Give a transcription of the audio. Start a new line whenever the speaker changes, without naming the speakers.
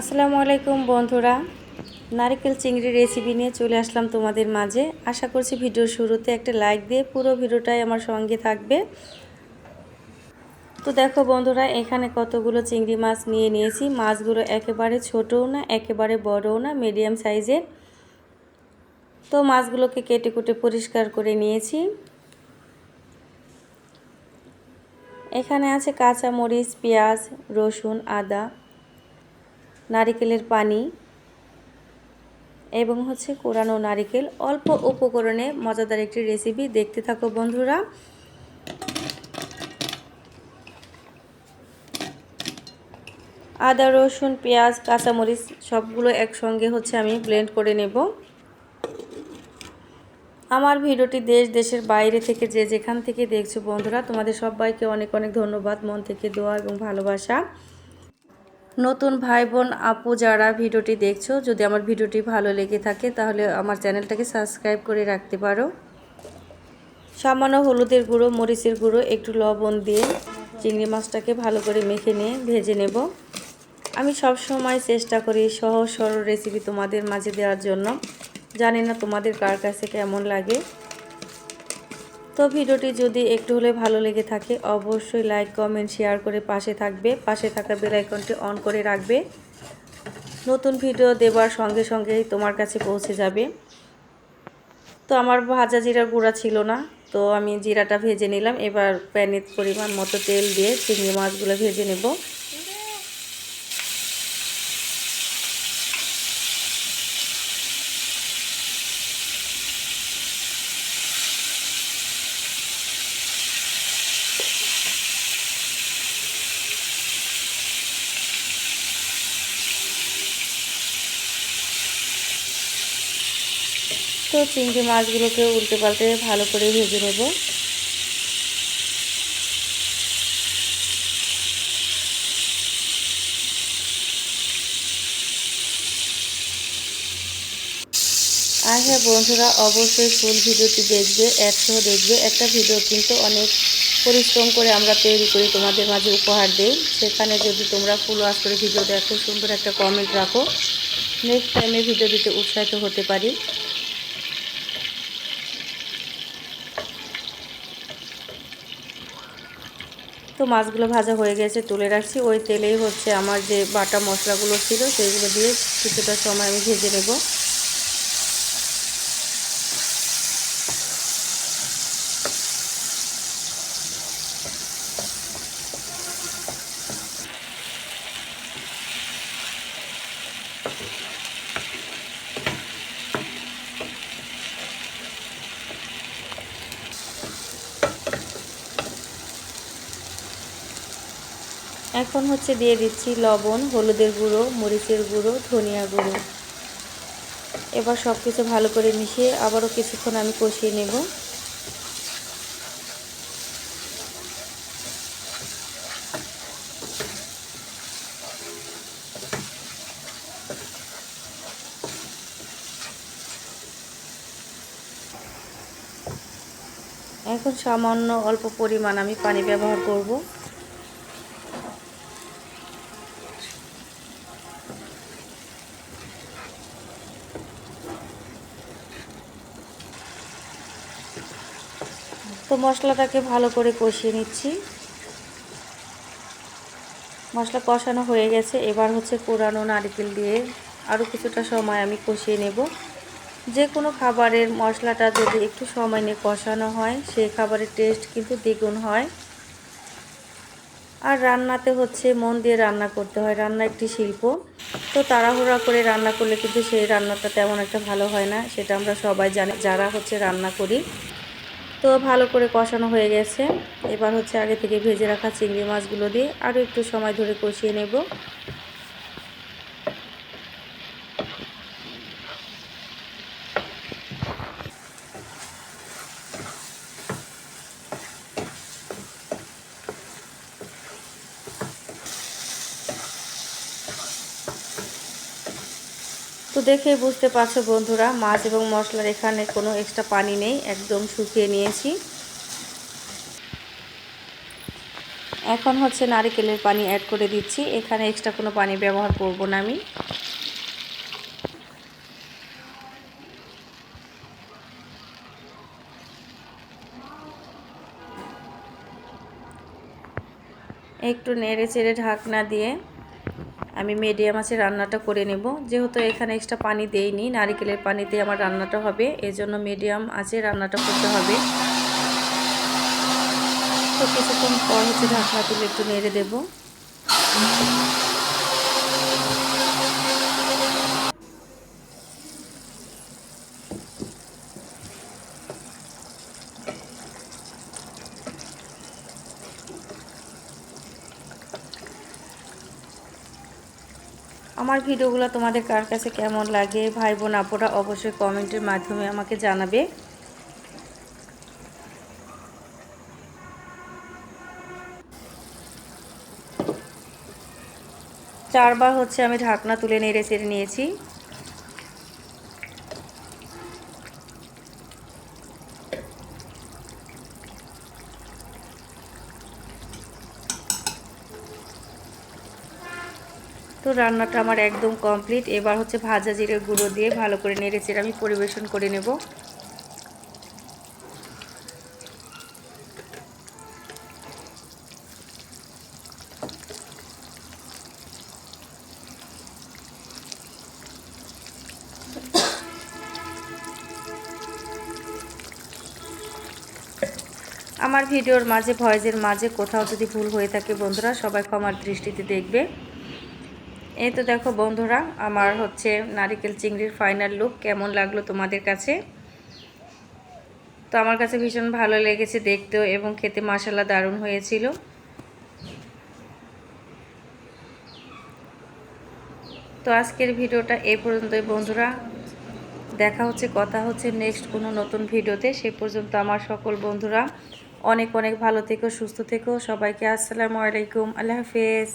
আসসালামু আলাইকুম বন্ধুরা। নারকেল চিংড়ি রেসিপি নিয়ে চলে আসলাম তোমাদের মাঝে। আশা করছি ভিডিওর শুরুতে একটা লাইক দিয়ে পুরো ভিডিওটাই আমার সঙ্গে থাকবে। তো দেখো বন্ধুরা, এখানে কতগুলো চিংড়ি মাছ নিয়ে নিয়েছি। মাছগুলো একেবারে ছোটও না, একেবারে বড়ও না মিডিয়াম সাইজের তো মাছগুলোকে কেটে কুটে পরিষ্কার করে নিয়েছি। এখানে আছে কাঁচা মরিচ পেঁয়াজ, রসুন, আদা। নারিকেলের পানি এবং হচ্ছে কোরানো নারিকেল। অল্প উপকরণে মজাদার একটি রেসিপি দেখতে থাকো বন্ধুরা। আদা, রসুন, পেঁয়াজ, কাঁচামরিচ সবগুলো একসঙ্গে হচ্ছে আমি ব্লেন্ড করে নেব। আমার ভিডিওটি দেশ, দেশের বাইরে থেকে যে যেখান থেকে দেখছ বন্ধুরা, তোমাদের সবাইকে অনেক অনেক ধন্যবাদ। মন থেকে দোয়া এবং ভালোবাসা। নতুন ভাই বোন আপু যারা ভিডিওটি দেখছ, যদি আমার ভিডিওটি ভালো লেগে থাকে, তাহলে আমার চ্যানেলটাকে সাবস্ক্রাইব করে রাখতে পারো। সামান্য হলুদের গুঁড়ো, মরিচের গুঁড়ো, একটু লবণ দিয়ে চিংড়ি মাছটাকে ভালো করে মেখে নিয়ে ভেজে নেব। আমি সব সময় চেষ্টা করি সহজ সরল রেসিপি তোমাদের মাঝে দেওয়ার জন্য। জানি না তোমাদের কার কাছে কেমন লাগে। তো ভিডিওটি যদি একটু হলে ভালো লেগে থাকে, অবশ্যই লাইক কমেন্ট শেয়ার করে পাশে থাকবে। পাশে থাকা বেল আইকনটি অন করে রাখবে। নতুন ভিডিও দেবার সঙ্গে সঙ্গেই তোমার কাছে পৌঁছে যাবে। তো আমার ভাজা জিরার গুঁড়া ছিল না, তো আমি জিরাটা ভেজে নিলাম। এবার প্যানের পরিমাণ মতো তেল দিয়ে চিংড়ি মাছগুলো ভেজে নেব। তো চিংড়ি মাছগুলোকে উল্টে পাল্টে ভালো করে ভেজে নেব। আর হ্যাঁ বন্ধুরা, অবশ্যই ফুল ভিডিওটি দেখবে একসহ দেখবে। একটা ভিডিও কিন্তু অনেক পরিশ্রম করে আমরা তৈরি করি তোমাদের মাঝে উপহার দেই। সেখানে যদি তোমরা ফুল ওয়াশ করে ভিডিও দেখো, সুন্দর একটা কমেন্ট রাখো। নেক্সট টাইমে ভিডিও দিতে উৎসাহিত হতে পারি। তো মাছগুলো ভাজা হয়ে গেছে, তুলে রাখছি। ওই তেলেই হচ্ছে আমার যে বাটা মশলাগুলো ছিল সেইগুলো দিয়ে কিছুটা সময় আমি ভেজে নেব। এখন হচ্ছে দিয়ে দিচ্ছি লবণ, হলুদের গুঁড়ো, মরিচের গুঁড়ো, ধনিয়া গুঁড়ো। এবার সব কিছু ভালো করে মিশিয়ে আবারও কিছুক্ষণ আমি কষিয়ে নেব। এখন সামান্য অল্প পরিমাণ আমি পানি ব্যবহার করব। তো মশলাটাকে ভালো করে কষিয়ে নিচ্ছি। মশলা কষানো হয়ে গেছে। এবার হচ্ছে কোরানো নারকেল দিয়ে আরও কিছুটা সময় আমি কষিয়ে নেব। যে কোনো খাবারের মশলাটা যদি একটু সময় নিয়ে কষানো হয় সেই খাবারের টেস্ট কিন্তু দ্বিগুণ হয়। আর রান্নাতে হচ্ছে মন দিয়ে রান্না করতে হয়। রান্না একটি শিল্প। তো তাড়াহুড়া করে রান্না করলে কিন্তু সেই রান্নাটা তেমন একটা ভালো হয় না, সেটা আমরা সবাই জানি। যারা হচ্ছে রান্না করি তো ভালো করে কষানো হয়ে গেছে। এবার হচ্ছে আগে থেকে ভেজে রাখা চিংড়ি মাছগুলো দিয়ে আরও একটু সময় ধরে কষিয়ে নেব। তো দেখে বুঝতে পারছ বন্ধুরা, মাছ এবং মশলার এখানে কোনো এক্সট্রা পানি নেই, একদম শুকিয়ে নিয়েছি। এখন হচ্ছে নারিকেলের পানি অ্যাড করে দিচ্ছি, এখানে এক্সট্রা কোনো পানি ব্যবহার করব না আমি। একটু নেড়ে চেড়ে ঢাকনা দিয়ে আমি মিডিয়াম আছে, রান্নাটা করে নেব। যেহেতু এখানে এক্সট্রা পানি দেইনি, নারিকেলের পানিতে আমার রান্নাটা হবে, এজন্য মিডিয়াম আছে, রান্নাটা করতে হবে। তো কিছুক্ষণ পর হচ্ছে ঢাকনা তুলে একটু নেড়ে দেবো। আমার ভিডিওগুলো তোমাদের কার কাছে কেমন লাগে ভাই বোন আপোরা অবশ্যই কমেন্টের মাধ্যমে আমাকে জানাবে। চারবার হচ্ছে আমি ঢাকনা তুলে নেড়ে চেড়ে নিয়েছি। তো রান্নাটা আমার একদম কমপ্লিট। এবার হচ্ছে ভাজা জিরে গুঁড়ো দিয়ে ভালো করে নেড়ে চেড়ে আমি পরিবেশন করে নেব। আমার ভিডিওর মাঝে ভয়েজের মাঝে কোথাও যদি ভুল হয়ে থাকে বন্ধুরা, সবাই ক্ষমার দৃষ্টিতে দেখবে। এই তো দেখো বন্ধুরা, আমার হচ্ছে নারিকেল চিংড়ির ফাইনাল লুক কেমন লাগল তোমাদের কাছে? তো আমার কাছে ভীষণ ভালো লেগেছে দেখতেও এবং খেতে মশলা দারুণ হয়েছিল। তো আজকের ভিডিওটা এই পর্যন্তই বন্ধুরা, দেখা হচ্ছে, কথা হচ্ছে নেক্সট কোনো নতুন ভিডিওতে, সে পর্যন্ত আমার সকল বন্ধুরা অনেক অনেক ভালো থেকো, সুস্থ থেকো, সবাইকে আসসালামু আলাইকুম, আল্লাহ হাফেজ।